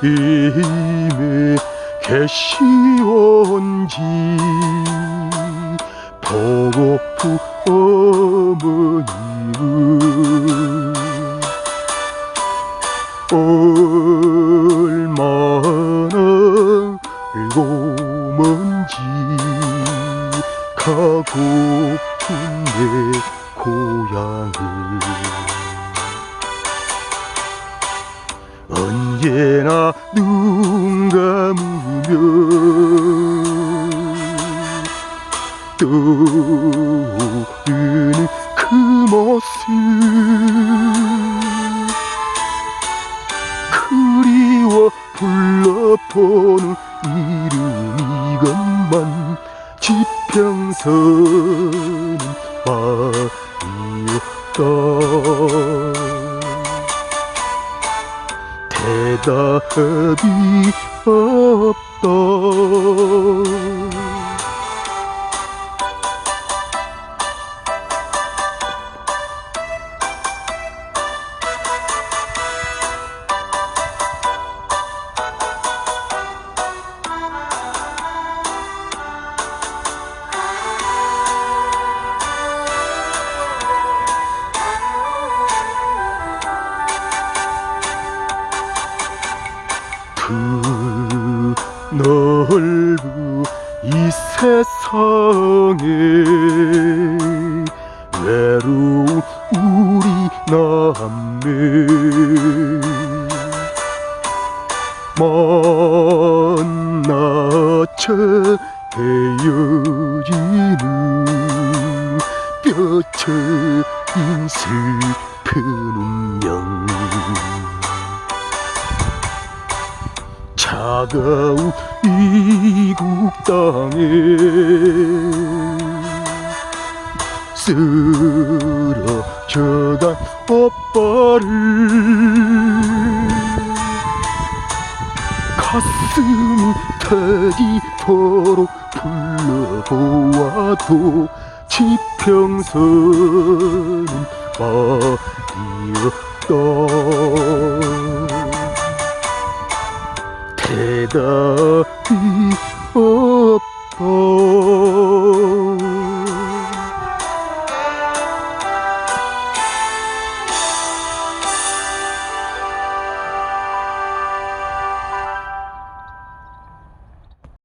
힘에 계시온지 보고프 어머니는 얼마나 알고 먼지 가고픈 내 고향을 언제나 눈 감으면 떠오르는 그 모습 그리워 불러보는 이름이건만 지평선은 아니었다 대답이 없다 그 넓은 이 세상에 외로운 우리 남매. 만나쳐 헤어지는 뼈저린 슬픈 운명 차가운 이국 땅에 쓰러져간 오빠를 가슴이 터지도록 불러보아도 지평선은 아니었다 The Oh, oh.